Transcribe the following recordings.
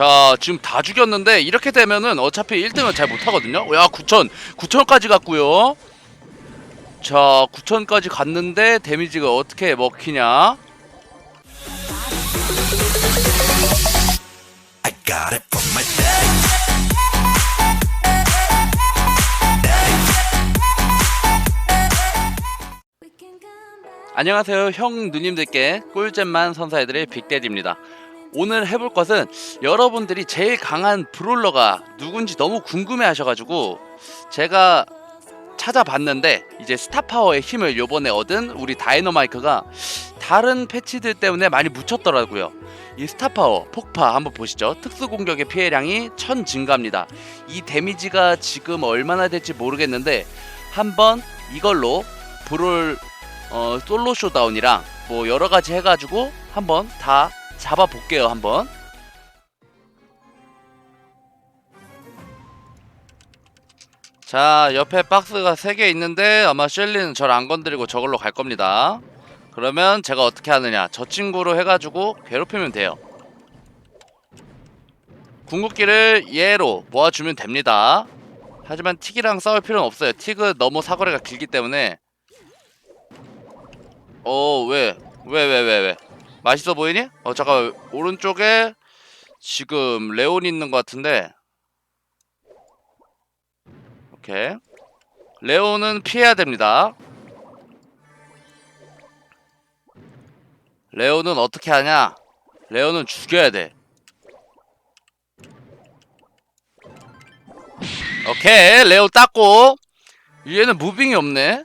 자 지금 다 죽였는데 이렇게 되면은 어차피 1등은 잘 못하거든요. 야 9천. 9천까지 갔고요. 자 9천까지 갔는데 데미지가 어떻게 먹히냐? I got it from my daddy. 안녕하세요 형 누님들께 꿀잼만 선사해드릴 빅데디입니다 오늘 해볼 것은 여러분들이 제일 강한 브롤러가 누군지 너무 궁금해 하셔가지고 제가 찾아봤는데 이제 스타파워의 힘을 요번에 얻은 우리 다이너마이크가 다른 패치들 때문에 많이 묻혔더라고요. 이 스타파워 폭파 한번 보시죠. 특수 공격의 피해량이 1000 증가합니다. 이 데미지가 지금 얼마나 될지 모르겠는데 한번 이걸로 브롤 어, 솔로 쇼다운이랑 뭐 여러 가지 해가지고 한번 다 잡아볼게요 한번. 자 옆에 박스가 3개 있는데 아마 셸리는 저를 안 건드리고 저걸로 갈 겁니다. 그러면 제가 어떻게 하느냐 저 친구로 해가지고 괴롭히면 돼요. 궁극기를 얘로 모아주면 됩니다. 하지만 틱이랑 싸울 필요는 없어요. 틱은 너무 사거리가 길기 때문에 어, 왜? 왜, 왜, 왜, 왜? 맛있어 보이니? 어, 잠깐, 오른쪽에 지금 레온 있는 것 같은데. 오케이. 레온은 피해야 됩니다. 레온은 어떻게 하냐? 레온은 죽여야 돼. 오케이, 레온 땄고. 얘는 무빙이 없네.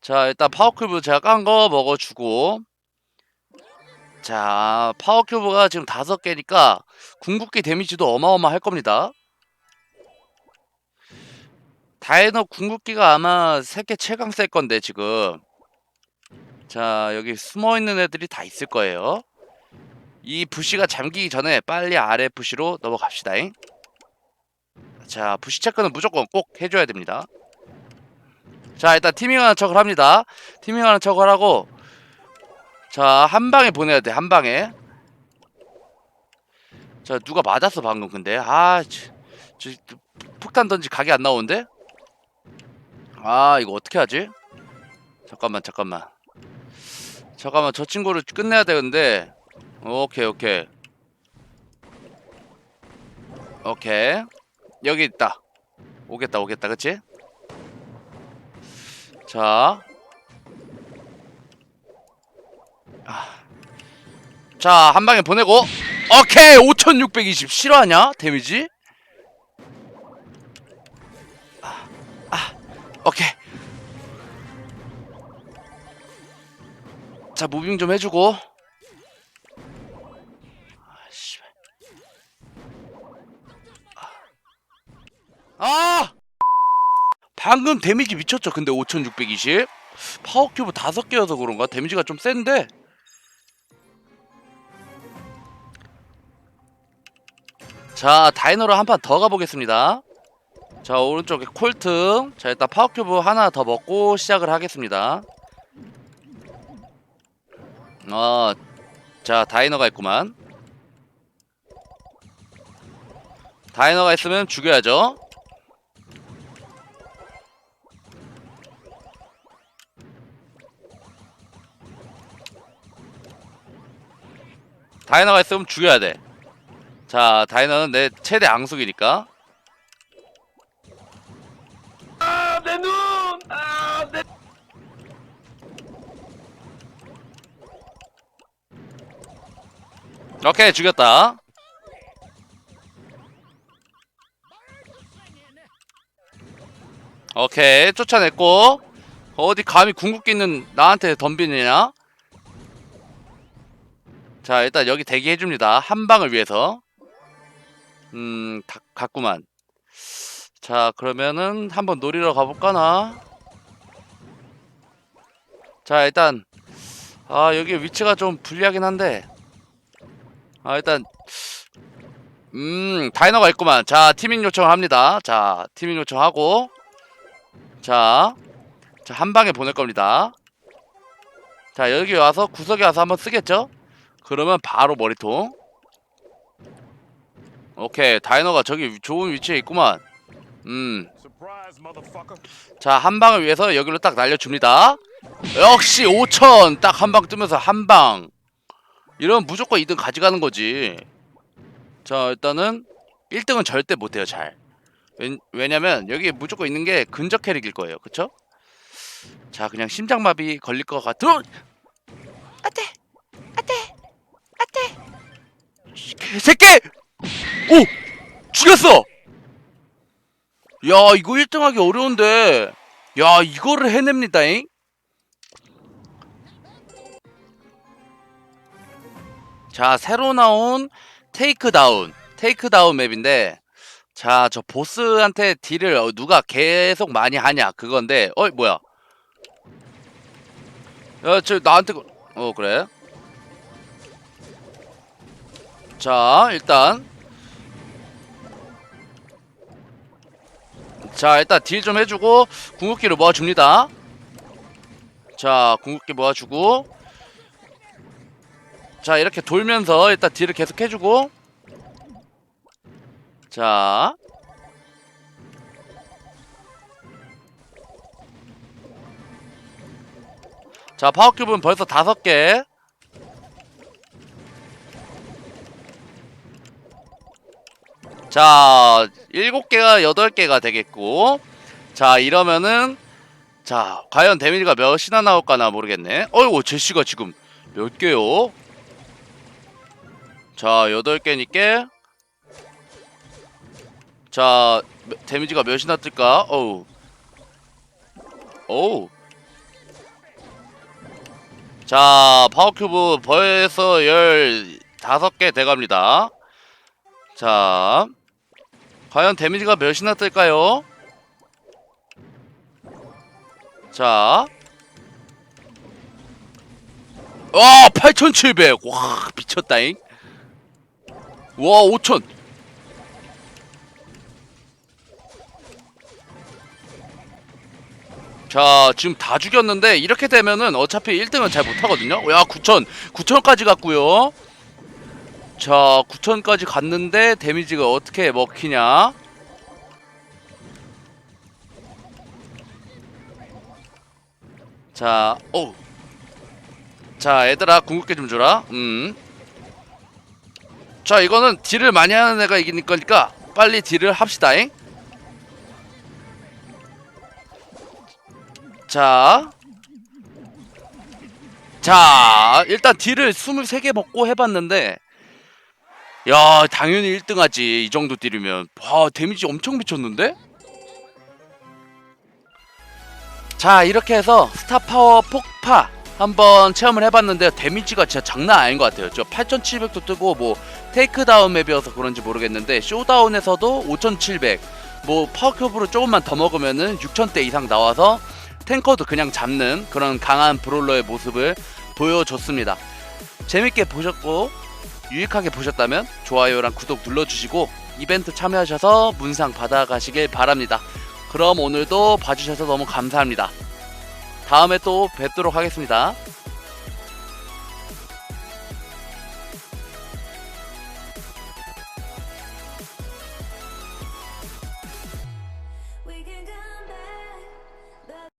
자 일단 파워큐브 제가 깐 거 먹어주고 자 파워 큐브가 지금 다섯 개니까 궁극기 데미지도 어마어마할 겁니다. 다이너 궁극기가 아마 세개 최강 셀 건데 지금. 자 여기 숨어 있는 애들이 다 있을 거예요. 이 부시가 잠기기 전에 빨리 아래 부시로 넘어갑시다 잉. 자 부시 체크는 무조건 꼭 해줘야 됩니다. 자 일단 티밍하는 척을 합니다. 티밍하는 척을 하고 자 한 방에 보내야 돼 한 방에. 자 누가 맞았어 방금 근데. 아 저, 저, 저, 폭탄 던지 각이 안 나오는데? 아 이거 어떻게 하지? 잠깐만 잠깐만. 잠깐만 저 친구를 끝내야 되는데. 오케이 오케이. 오케이. 여기 있다. 오겠다 오겠다. 그치? 자. 자, 한 방에 보내고. 오케이! 5620 실화냐? 데미지? 아, 아, 오케이. 자, 무빙 좀 해주고. 아. 아! 방금 데미지 미쳤죠 근데 5620 파워큐브 5개여서 그런가 데미지가 좀 센데 자 다이너로 한 판 더 가보겠습니다. 자 오른쪽에 콜트 자 일단 파워큐브 하나 더 먹고 시작을 하겠습니다. 어자 다이너가 있구만. 다이너가 있으면 죽여야죠. 다이너가 있으면 죽여야 돼. 자, 다이너는 내 최대 앙숙이니까. 아, 내 눈! 아, 내. 오케이, 죽였다. 오케이, 쫓아냈고. 어디 감히 궁극기 있는 나한테 덤비느냐? 자, 일단 여기 대기해줍니다. 한 방을 위해서. 음, 다, 갔구만. 자, 그러면은 한번 노리러 가볼까나? 자, 일단, 아, 여기 위치가 좀 불리하긴 한데. 아, 일단, 음, 다이너가 있구만. 자, 티밍 요청을 합니다. 자, 티밍 요청하고. 자, 자, 한 방에 보낼 겁니다. 자, 여기 와서 구석에 와서 한번 쓰겠죠? 그러면 바로 머리통. 오케이 다이너가 저기 좋은 위치에 있구만 음. 자, 한 방을 위해서 여기로 딱 날려줍니다. 역시 5천! 딱 한 방 뜨면서 한 방. 이러면 무조건 2등 가져가는 거지. 자, 일단은 1등은 절대 못해요, 잘. 왜, 왜냐면 여기 무조건 있는 게 근접 캐릭일 거예요. 그쵸? 자, 그냥 심장마비 걸릴 것 같은. 어! 안돼! 안돼! 안돼! 개새끼! 오! 죽였어! 야 이거 1등하기 어려운데. 야 이거를 해냅니다잉? 자 새로 나온 테이크다운. 테이크다운 맵인데 자 저 보스한테 딜을 어, 누가 계속 많이 하냐 그건데 어이 뭐야? 야 저 나한테 그- 어 그래? 자 일단 자 일단 딜 좀 해주고 궁극기를 모아줍니다. 자 궁극기 모아주고. 자 이렇게 돌면서 일단 딜을 계속 해주고. 자. 자, 파워큐브는 벌써 다섯 개. 자, 일곱 개가 여덟 개가 되겠고. 자, 이러면은 자, 과연 데미지가 몇이나 나올까나 모르겠네. 어이구, 제시가 지금 몇 개요? 자, 여덟 개니까 자, 데미지가 몇이나 뜰까? 어우. 어우. 자, 파워큐브 벌써 15개 돼갑니다. 자, 과연 데미지가 몇이나 뜰까요? 자. 와, 8,700. 와, 미쳤다잉. 와, 5,000. 자, 지금 다 죽였는데 이렇게 되면은 어차피 1등은 잘 못하거든요. 야, 9,000. 9,000까지 갔고요. 자, 9,000까지 갔는데 데미지가 어떻게 먹히냐? 자, 오. 자, 얘들아 궁극기 좀 줘라. 음. 자, 이거는 딜을 많이 하는 애가 이기는 거니까 빨리 딜을 합시다잉. 자. 자, 일단 딜을 23개 먹고 해봤는데, 야, 당연히 1등 하지. 이 정도 딜이면. 와, 데미지 엄청 미쳤는데? 자, 이렇게 해서 스타파워 폭파 한번 체험을 해봤는데, 데미지가 진짜 장난 아닌 것 같아요. 저 8700도 뜨고, 뭐, 테이크다운 맵이어서 그런지 모르겠는데, 쇼다운에서도 5700, 뭐, 파워큐브로 조금만 더 먹으면은 6000대 이상 나와서, 탱커도 그냥 잡는 그런 강한 브롤러의 모습을 보여줬습니다. 재밌게 보셨고 유익하게 보셨다면 좋아요랑 구독 눌러주시고 이벤트 참여하셔서 문상 받아가시길 바랍니다. 그럼 오늘도 봐주셔서 너무 감사합니다. 다음에 또 뵙도록 하겠습니다.